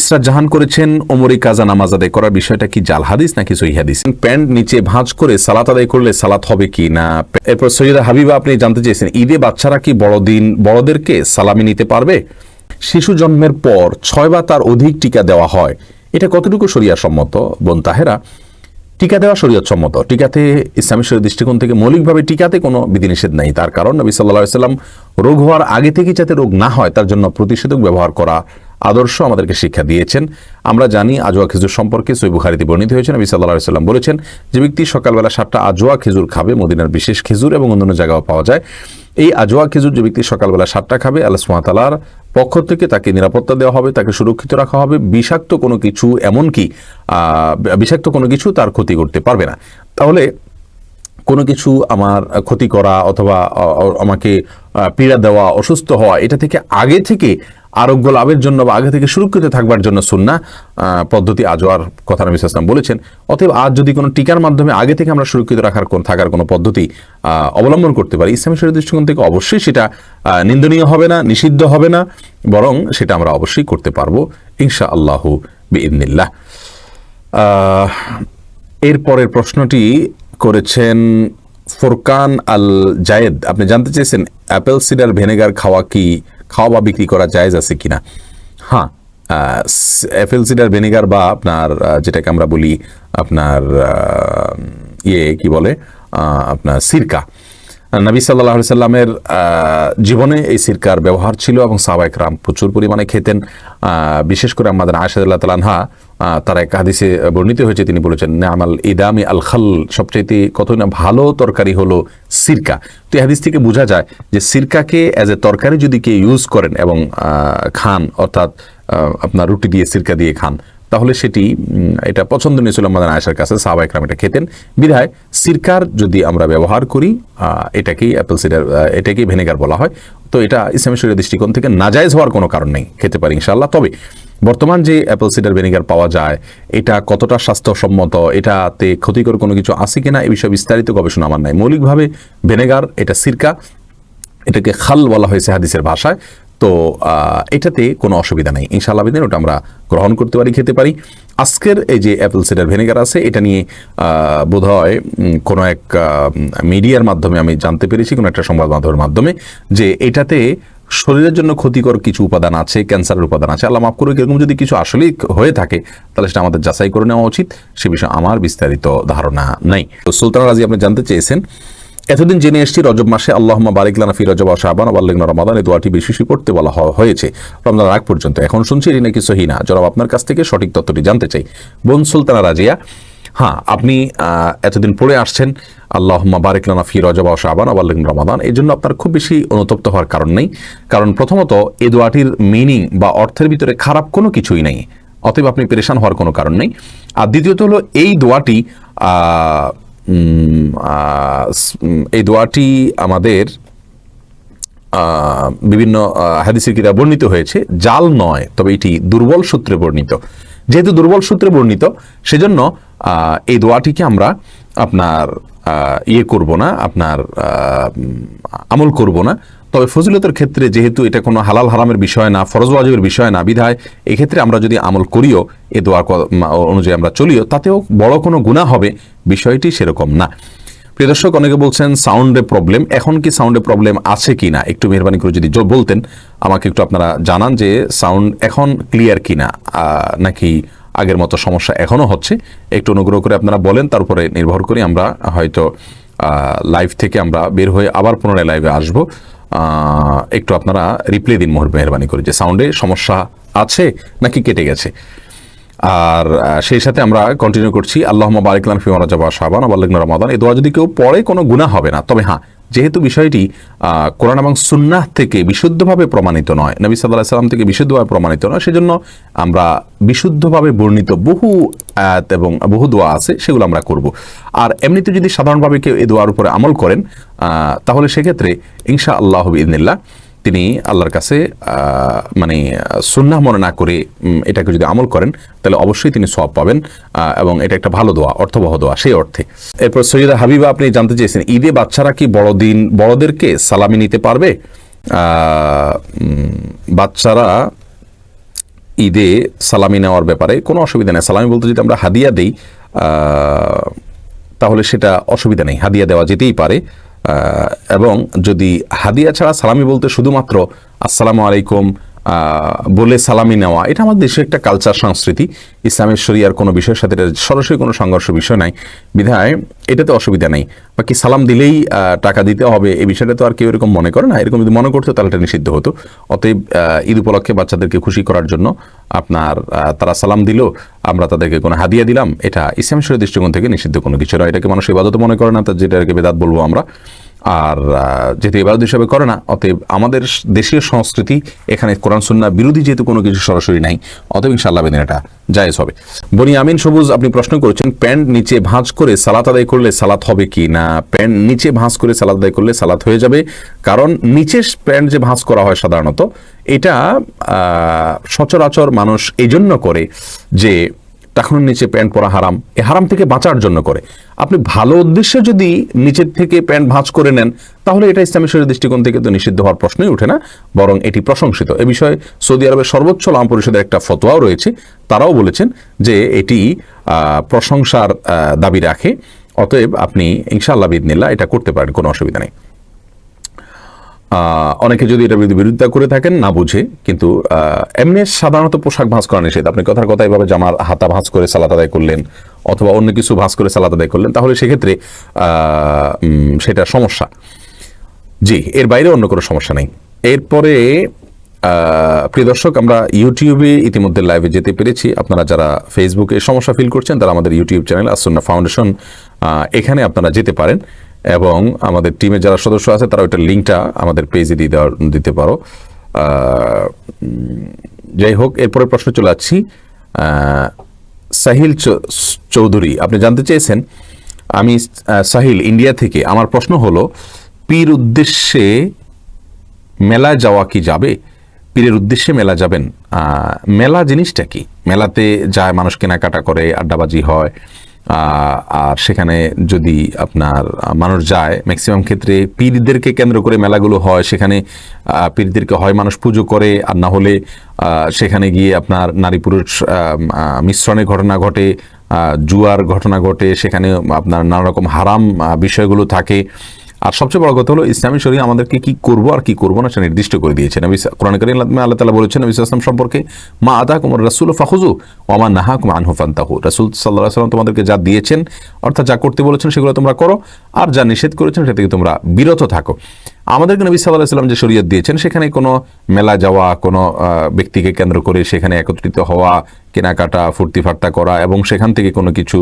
ইসরাত জাহান করেছেন ওমরি কাজা নামাজ আদায় করার বিষয়টা কি জাল হাদিস নাকি সহি হাদিস? প্যান্ট নিচে ভাঁজ করে সালাত আদায় করলে সালাত হবে কি না? এরপর সৈয়দা হাবিবা, আপনি জানতে চেয়েছেন, ঈদে বাচ্চারা কি বড়দিন, বড়দেরকে সালামি নিতে পারবে? শিশু জন্মের পর ছয় বা তার অধিক টিকা দেওয়া হয়। এটা কতটুকু সরিয়া সম্মত বোন তাহেরা? টিকা দেওয়া শরীয়ত সম্মত টিকাতে ইসলামী শরীর দৃষ্টিকোণ থেকে মৌলিকভাবে টিকাতে কোনো বিধিনিষেধ নেই। তার কারণ নবী সাল্লাহ সাল্লাম রোগ হওয়ার আগে থেকে যাতে রোগ না হয়, তার জন্য প্রতিষেধক ব্যবহার করা আদর্শ আমাদেরকে শিক্ষা দিয়েছেন। আমরা জানি আজোয়া খেজুর সম্পর্কে সই বুখারিতে বর্ণিত হয়েছে। নবী সাল্লাহ সাল্লাম বলেছেন যে ব্যক্তি সকালবেলা সাতটা আজোয়া খেজুর খাবে, মদিনার বিশেষ খেজুর এবং অন্যান্য জায়গাও পাওয়া যায়। এই আজোয়া খেজুর যে ব্যক্তি সকালবেলা সাতটা খাবে, আল্লাহ সুমাতালার পক্ষ থেকে তাকে নিরাপত্তা দেওয়া হবে, তাকে সুরক্ষিত রাখা হবে। বিষাক্ত কোনো কিছু এমনকি বিষাক্ত কোনো কিছু তার ক্ষতি করতে পারবে না। তাহলে কোনো কিছু আমার ক্ষতি করা অথবা আমাকে পীড়া দেওয়া অসুস্থ হওয়া এটা থেকে আগে থেকে আরোগ্য লাভের জন্য বা আগে থেকে সুরক্ষিত থাকবার জন্য সুন্না পদ্ধতি আজওয়ার কথা নবী ইসলাম বলেছেন। অতএব আজ যদি কোনো টিকার মাধ্যমে আগে থেকে আমরা সুরক্ষিত রাখার কোন থাকার কোনো পদ্ধতি অবলম্বন করতে পারি ইসলামী শরীর দৃষ্টিকোণ থেকে অবশ্যই সেটা নিন্দনীয় হবে না নিষিদ্ধ হবে না বরং সেটা আমরা অবশ্যই করতে পারব ইনশা আল্লাহু বিইদনিল্লাহ আহ, এরপরের প্রশ্নটি করেছেন ফোরকান আল জায়েদ আপনি জানতে চেয়েছেন অ্যাপেল সিডার ভেনেগার খাওয়া কি, খাওয়া বা বিক্রি করা জায়েজ আছে কিনা? হ্যাঁ অ্যাপেল সিডার ভিনেগার বা আপনার যেটাকে আমরা বলি আপনার ইয়ে কি বলে আপনার সিরকা। নবী সাল্লাহ সাল্লামের জীবনে এই সিরকার ব্যবহার ছিল এবং সাহবাইকরাম প্রচুর পরিমাণে খেতেন। বিশেষ করে আমাদের আশাদুল্লাহ তালানহা তার এক হাদিসে বর্ণিত হয়েছে, তিনি বলেছেন, নামাল ইদামি আল খাল সবচাইতে কত না ভালো তরকারি হলো সিরকা। তো এই হাদিস থেকে বোঝা যায় যে সিরকাকে অ্যাজ এ তরকারি যদি কেউ ইউজ করেন এবং খান, অর্থাৎ আপনার রুটি দিয়ে সিরকা দিয়ে খান তাহলে সেটি এটা পছন্দনীয় ছিল আমাদের আয়সার কাছে, সাহবা একরাম এটা খেতেন। বিধায় সিরকার যদি আমরা ব্যবহার করি এটাকেই অ্যাপেল সিডার এটাকেই ভিনেগার বলা হয়। তো এটা ইসলামী শরীর দৃষ্টিকোণ থেকে নাজায়জ হওয়ার কোনো কারণ নেই, খেতে পারি ইনশাল্লাহ তবে বর্তমান যে অ্যাপেল সিডার ভিনেগার পাওয়া যায়, এটা কতটা স্বাস্থ্যসম্মত, এটাতে ক্ষতিকর কোনো কিছু আছে কিনা এই বিষয়ে বিস্তারিত গবেষণা আমার নাই। মৌলিকভাবে ভিনেগার, এটা সিরকা, এটাকে খাল বলা হয়েছে হাদিসের ভাষায়। তো এটাতে কোনো অসুবিধা নেই। ইনশাআল্লাহ বিদিন ওটা আমরা গ্রহণ করতে পারি খেতে পারি। আজকের এই যে অ্যাপেল সিডার ভিনেগার আছে এটা নিয়ে আহ, বোধহয় উম, কোনো এক মিডিয়ার মাধ্যমে আমি জানতে পেরেছি কোনো একটা সংবাদ মাধ্যমের মাধ্যমে যে এটাতে শরীরের জন্য ক্ষতিকর কিছু উপাদান আছে ক্যান্সারের উপাদান আছে। আল্লাহ মাফ করুক এরকম যদি কিছু আসলেই হয়ে থাকে তাহলে সেটা আমাদের যাচাই করে নেওয়া উচিত। সে বিষয়ে আমার বিস্তারিত ধারণা নেই। তো সুলতান রাজি আপনি জানতে চেয়েছেন এতদিন জেনে এসেছি, রজব মাসে আল্লাহমা বারিকলানা ফি রজব শাহবান আবাল্লিগনা রমাদান, এই দোয়াটি বেশি পড়তে বলা হয়েছে। রমজান আগ পর্যন্ত। এখন শুনছি এটি নাকি সহিনা জনাব, আপনার কাছ থেকে সঠিক তথ্যটি জানতে চাই। বোন সুলতানা রাজিয়া হ্যাঁ আপনি এতদিন পড়ে আসছেন, আল্লাহম্মা বারিকলানা ফি রজব শাহবান আবাল্লিগ রমাদান, এই জন্য আপনার খুব বেশি অনুতপ্ত হওয়ার কারণ নেই। কারণ প্রথমত, এই দোয়াটির মিনিং বা অর্থের ভিতরে খারাপ কোনো কিছুই নেই। অতএব আপনি পেরেশান হওয়ার কোনো কারণ নেই। আর দ্বিতীয়ত হলো, এই দোয়াটি এই দোয়াটি আমাদের বিভিন্ন হাদিসের কিতাব বর্ণিত হয়েছে। জাল নয়, তবে এটি দুর্বল সূত্রে বর্ণিত। যেহেতু দুর্বল সূত্রে বর্ণিত, সেজন্য এই দোয়াটিকে আমরা আপনার ইয়ে করব না, আপনার আমল করব না। তবে ফজিলতের ক্ষেত্রে যেহেতু এটা কোনো হালাল হারামের বিষয় না, ফরজ ওয়াজিবের বিষয় না, বিধায় এক্ষেত্রে আমরা যদি আমল করিও, এ দোয়া অনুযায়ী আমরা চলিও, তাতেও বড় কোনো গুণা হবে বিষয়টি সেরকম না। প্রিয় দর্শক, অনেকে বলছেন, সাউন্ডে প্রবলেম। এখন কি সাউন্ডে প্রবলেম আছে কি না? একটু মেহরবানি করে যদি বলতেন, আমাকে একটু আপনারা জানান যে সাউন্ড এখন ক্লিয়ার কি না নাকি আগের মতো সমস্যা এখনও হচ্ছে। একটু অনুগ্রহ করে আপনারা বলেন তার উপরে নির্ভর করে আমরা হয়তো লাইভ থেকে আমরা বের হয়ে আবার পুনরায় লাইভে আসব। একটু আপনারা রিপ্লে দিন মোহর মেহরবানি করে যে সাউন্ডে সমস্যা আছে নাকি কেটে গেছে। আর সেই সাথে আমরা কন্টিনিউ করছি। আল্লাহ বারিকলান ফিমারা জবা সাবান আবাল্লিগন রমাদান। এই দোয়া যদি কেউ পরে কোনো গুণা হবে না, তবে হ্যাঁ যেহেতু বিষয়টি কোরআন এবং সুন্নাহ থেকে বিশুদ্ধভাবে প্রমাণিত নয়, নবী সাল্লাহ সাল্লাম থেকে বিশুদ্ধভাবে প্রমাণিত নয়, সেজন্য আমরা বিশুদ্ধভাবে বর্ণিত বহু আয়াত এবং বহু দোয়া আছে, সেগুলো আমরা করব। আর এমনিতে যদি সাধারণভাবে কেউ এ দোয়ার উপরে আমল করেন তাহলে সেক্ষেত্রে ইনশা আল্লাহ ইদিনিল্লাহ তিনি আল্লাহর কাছে মানে সুন্নাহ মনে না করে এটাকে যদি আমল করেন, তাহলে অবশ্যই তিনি সব পাবেন এবং এটা একটা ভালো দোয়া, অর্থবহ দোয়া, সেই অর্থে। এরপর সৈয়দা হাবিবা, আপনি জানতে চেয়েছেন, ঈদে বাচ্চারা কি বড়দিন বড়দেরকে সালামি নিতে পারবে? বাচ্চারা ঈদে সালামি নেওয়ার ব্যাপারে কোনো অসুবিধা নেই। সালামি বলতে যদি আমরা হাদিয়া দিই তাহলে সেটা অসুবিধা নেই। হাদিয়া দেওয়া যেতেই পারে। এবং যদি হাদিয়া ছাড়া সালামি বলতে শুধুমাত্র আসসালামু আলাইকুম বলে সালামি নেওয়া, এটা আমাদের দেশের একটা কালচার সংস্কৃতি। ইসলামের শরিয়ার কোনো বিষয়ের সাথে এটা সরাসরি কোনো সংঘর্ষ বিষয় নাই। বিধায় এটাতে অসুবিধা নেই। বাকি সালাম দিলেই টাকা দিতে হবে, এই বিষয়টা তো আর কেউ এরকম মনে করে না। এরকম যদি মনে করতো, তাহলে এটা নিষিদ্ধ হতো। অতএব ঈদ উপলক্ষে বাচ্চাদেরকে খুশি করার জন্য আপনার তারা সালাম দিল, আমরা তাদেরকে কোনো হাদিয়া দিলাম। এটা ইসলাম শরীর দৃষ্টিকোণ থেকে নিষিদ্ধ কোনো কিছু নয়। এটাকে মানুষ ইবাদত মনে করে না, তা যেটাকে বেদাত বলব আমরা। আর যেহেতু ইবাদত হিসাবে করে না অতএব আমাদের দেশীয় সংস্কৃতি এখানে কোরআন সুন্না বিরোধী যেহেতু কোনো কিছু সরাসরি নাই, অতএব ইনশাআল্লাহ বেদিন এটা জায়েজ হবে। বনি আমিন, সবুজ, আপনি প্রশ্ন করেছেন, প্যান্ট নিচে ভাঁজ করে সালাত আদায় করলে সালাত হবে কি? না, প্যান্ট নিচে ভাঁজ করে সালাত আদায় করলে সালাত হয়ে যাবে, কারণ নিচে প্যান্ট যে ভাঁজ করা হয় সাধারণত, এটা সচরাচর মানুষ এই জন্য করে যে টাকুনের নিচে প্যান্ট পরা হারাম। এ হারাম থেকে বাঁচার জন্য করে। আপনি ভালো উদ্দেশ্যে যদি নিচের থেকে প্যান্ট ভাঁজ করে নেন, তাহলে এটা ইসলামী শরীর দৃষ্টিকোণ থেকে তো নিষিদ্ধ হওয়ার প্রশ্নই ওঠে না, বরং এটি প্রশংসিত। এ বিষয়ে সৌদি আরবের সর্বোচ্চ লাম পরিষদের একটা ফতোয়াও রয়েছে। তারাও বলেছেন যে এটি প্রশংসার দাবি রাখে। অতএব আপনি ইনশাআল্লাহ বিদনিল্লাহ এটা করতে পারেন, কোনো অসুবিধা নেই। অনেকে যদি এটা বিরোধিতা করে থাকেন, না বুঝে, কিন্তু এমনি সাধারণত পোশাক ভাঁজ করা নিষেধ। আপনি কথার কথা এভাবে জামার হাতা ভাঁজ করে সালাত আদায় করলেন, অথবা অন্য কিছু ভাঁজ করে সালাত আদায় করলেন, তাহলে সেক্ষেত্রে সেটা সমস্যা। জি, এর বাইরে অন্য কোনো সমস্যা নেই। এরপরে প্রিয় দর্শক, আমরা ইউটিউবে ইতিমধ্যে লাইভে যেতে পেরেছি। আপনারা যারা ফেসবুকে সমস্যা ফিল করছেন, তারা আমাদের ইউটিউব চ্যানেল আসন্না ফাউন্ডেশন এখানে আপনারা যেতে পারেন। এবং আমাদের টিমে যারা সদস্য আছে তারা ওইটার লিঙ্কটা আমাদের পেজে দিয়ে দেওয়ার দিতে পারো। যাই হোক এরপরে প্রশ্ন চলে আহ, সাহিল চৌধুরী আপনি জানতে চেয়েছেন? আমি সাহিল ইন্ডিয়া থেকে। আমার প্রশ্ন হলো পীর উদ্দেশ্যে মেলায় যাওয়া কি যাবে? পীরের উদ্দেশ্যে মেলা যাবেন। মেলা জিনিসটা কি? মেলাতে যায় মানুষ কেনাকাটা করে আড্ডাবাজি হয়। আর সেখানে যদি আপনার মানুষ যায় ম্যাক্সিমাম ক্ষেত্রে পীরদেরকে কেন্দ্র করে মেলাগুলো হয়, সেখানে পীরদেরকে হয় মানুষ পুজো করে, আর না হলে সেখানে গিয়ে আপনার নারী পুরুষ মিশ্রণের ঘটনা ঘটে জুয়ার ঘটনা ঘটে সেখানে আপনার নানা রকম হারাম বিষয়গুলো থাকে। আর সবচেয়ে বড় কথা হলো, ইসলামী শরীর আমাদেরকে কি করব আর কি করব না সেটা নির্দিষ্ট করে দিয়েছে। নবী সা- কোরআন করিম আল্লাহ তালা বলেছেন, নবী ইসলাম সম্পর্কে, মা আদা কুমার রাসুল ফাহুজু ও আমার নাহা কুমার আনহুফান তাহু রাসুল সাল্লাহ সাল্লাম তোমাদেরকে যা দিয়েছেন, অর্থাৎ যা করতে বলেছেন, সেগুলো তোমরা করো, আর যা নিষেধ করেছেন সেটা থেকে তোমরা বিরত থাকো। আমাদেরকে নবী সাল্লাহ সাল্লাম যে শরীয়ত দিয়েছেন, সেখানে কোনো মেলা যাওয়া, কোনো ব্যক্তিকে কেন্দ্র করে সেখানে একত্রিত হওয়া, কেনাকাটা ফুর্তি ফার্তা করা এবং সেখান থেকে কোনো কিছু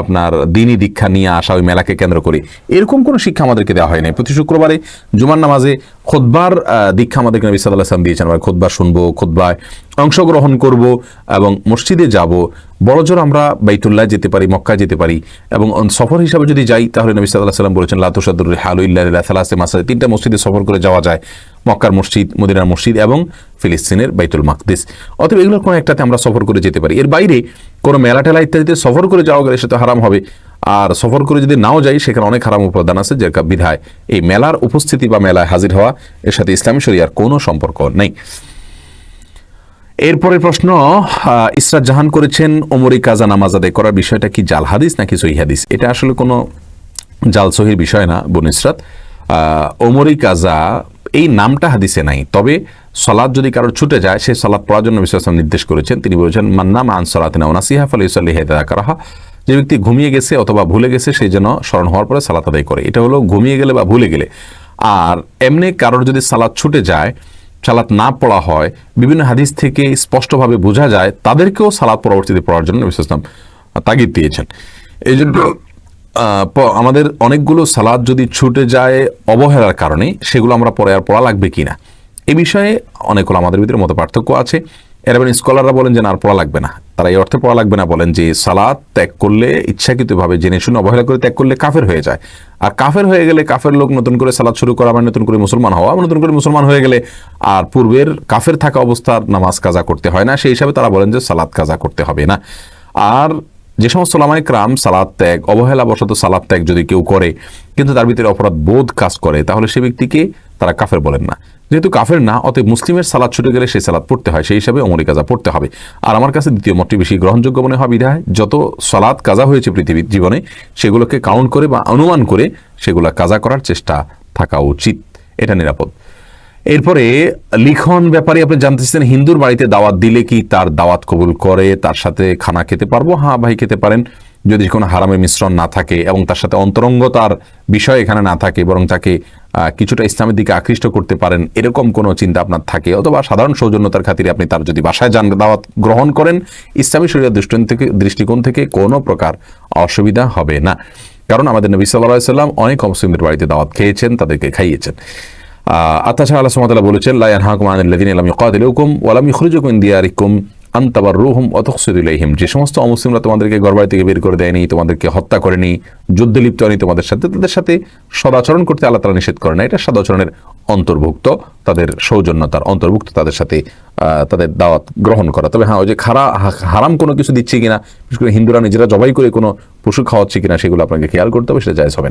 আপনার দিনই দীক্ষা নিয়ে আসা ওই মেলাকে কেন্দ্র করে, এরকম কোনো শিক্ষা আমাদেরকে দেওয়া হয়নি। প্রতি শুক্রবারে জুমার নামাজে খোদবার দীক্ষা আমাদেরকে নবী সাল্লাহ সাল্লাম দিয়েছেন। আমরা খোদবার শুনব, খোদবায় অংশগ্রহণ করব এবং মসজিদে যাব। বড় জোর আমরা বাইতুল্লাহ যেতে পারি মক্কা যেতে পারি এবং সফর হিসাবে যদি যাই, তাহলে নবী সাল্লাহ সাল্লাম বলেছেন লাতুসাদুর হালুল্লাহ সালাসে মাসাদে তিনটা মসজিদে সফর করে যাওয়া যায়, মক্কার মসজিদ, মদিনার মসজিদ এবং ফিলিস্তিনের বাইতুল মাকদিস। অতএব এগুলোর কোনো একটাতে আমরা সফর করে যেতে পারি। এর বাইরে কোনো মেলা টেলা ইত্যাদিতে সফর করে যাওয়া গেলে সেটা হারাম হবে। আর সফর করে যদি নাও যাই, সেখানে অনেক হারাম উপাদান আছে যে বিধায় এই মেলার উপস্থিতি বা মেলায় হাজির হওয়া, এর সাথে ইসলামী শরিয়ার কোনো সম্পর্ক নেই। এরপরের প্রশ্ন ইসরাত জাহান করেছেন ওমরি কাজা নামাজ আদায় করার বিষয়টা কি জাল হাদিস নাকি সহি হাদিস? এটা আসলে কোনো জাল সহির বিষয় না, বোন ইসরাত। ওমরি কাজা এই নামটা হাদিসে নাই, তবে সলাদ যদি কারোর ছুটে যায়, সে সলাদ পড়ার জন্য বিশ্বাস নির্দেশ করেছেন। তিনি বলেছেন মান্নাম আন সলাতিনা ওনাসিহা ফলে ইসল্লি হেদা করাহা যে ব্যক্তি ঘুমিয়ে গেছে অথবা ভুলে গেছে সেই জন্য স্মরণ হওয়ার পরে সালাত আদায় করে। এটা হলো ঘুমিয়ে গেলে বা ভুলে গেলে। আর এমনি কারোর যদি সালাদ ছুটে যায় সালাত না পড়া হয়, বিভিন্ন হাদিস থেকে স্পষ্টভাবে বোঝা যায়, তাদেরকেও সালাদ পরবর্তীতে পড়ার জন্য নবী ইসলাম তাগিদ দিয়েছেন। এই জন্য আমাদের অনেকগুলো সালাদ যদি ছুটে যায় অবহেলার কারণে, সেগুলো আমরা পরে আর পড়া লাগবে কি না? এ বিষয়ে অনেকগুলো আমাদের ভিতরে মতো পার্থক্য আছে। এর স্কলাররা বলেন যে না, আর পড়া লাগবে না। তারা এই অর্থে পড়া লাগবে না, বলেন যে সালাদ ত্যাগ করলে, ইচ্ছাকৃতভাবে জেনে শুনে অবহেলা করে ত্যাগ করলে কাফের হয়ে যায়। আর কাফের হয়ে গেলে কাফের লোক নতুন করে সালাদ শুরু করা মানে নতুন করে মুসলমান হওয়া, নতুন করে মুসলমান হয়ে গেলে আর পূর্বের কাফের থাকা অবস্থার নামাজ কাজা করতে হয় না, সেই হিসাবে তারা বলেন যে সালাদ কাজা করতে হবে না। আর যে সমস্ত লামাই ক্রাম সালাদ ত্যাগ অবহেলা বশত সালাদ ত্যাগ যদি কেউ করে, কিন্তু তার ভিতরে অপরাধ বোধ কাজ করে, তাহলে সে ব্যক্তিকে তারা কাফের বলেন না। যেহেতু কাফের না, অতএব মুসলিমের সালাদ ছুটে গেলে সেই সালাদ পড়তে হয়, সেই হিসাবে অমরি কাজা পড়তে হবে। আর আমার কাছে দ্বিতীয় মতটি বেশি গ্রহণযোগ্য মনে হয় বিধায়, যত সালাদ কাজা হয়েছে পৃথিবীর জীবনে, সেগুলোকে কাউন্ট করে বা অনুমান করে সেগুলো কাজা করার চেষ্টা থাকা উচিত। এটা নিরাপদ। এরপরে, লিখন ব্যাপারে আপনি জানতেছেন, হিন্দুর বাড়িতে দাওয়াত দিলে কি তার দাওয়াত কবুল করে, তার সাথে খানা খেতে পারব? হ্যাঁ ভাই, খেতে পারেন। যদি কোনো হারামের মিশ্রণ না থাকে এবং তার সাথে অন্তরঙ্গতার বিষয় এখানে না থাকে, বরং তাকে কিছুটা ইসলামের দিকে আকৃষ্ট করতে পারেন, এরকম কোনো চিন্তা আপনার থাকে। অথবা সাধারণ সৌজন্যতার খাতিরে আপনি তার যদি বাসায় যান, দাওয়াত গ্রহণ করেন, ইসলামী শরীরের দৃষ্টিকোণ থেকে দৃষ্টিকোণ থেকে কোনো প্রকার অসুবিধা হবে না। কারণ আমাদের নবী সাল্লাহ সাল্লাম অনেক মুসলিমদের বাড়িতে দাওয়াত খেয়েছেন, তাদেরকে খাইয়েছেন। তাছাড়া আল্লাহ সুবহানাহু বলেছেন, লা ইয়ানহাকুম আনিল লাযিনা লাম ইউকাতিলুকুম ওয়া লাম ইখরিজুকুম দিয়ারিকুম। আন তাবাররুহুম ওয়া তুকসিতু যে সমস্ত অমুসলিমরা তোমাদেরকে ঘরবাড়ি থেকে বের করে দেয়নি, তোমাদেরকে হত্যা করেনি, যুদ্ধে লিপ্ত হয়নি, তোমাদের সাথে, তাদের সাথে সদাচরণ করতে আল্লাহ তাআলা নিষেধ করে না। এটা সদাচরণের অন্তর্ভুক্ত, তাদের সৌজন্যতার অন্তর্ভুক্ত, তাদের সাথে তাদের দাওয়াত গ্রহণ করা। তবে হ্যাঁ ওই যে খারা হারাম কোনো কিছু দিচ্ছে কিনা, বিশেষ করে হিন্দুরা নিজেরা জবাই করে কোনো পশু খাওয়াচ্ছে কিনা, সেগুলো আপনাকে খেয়াল করতে হবে, সেটা জায়জ হবে না।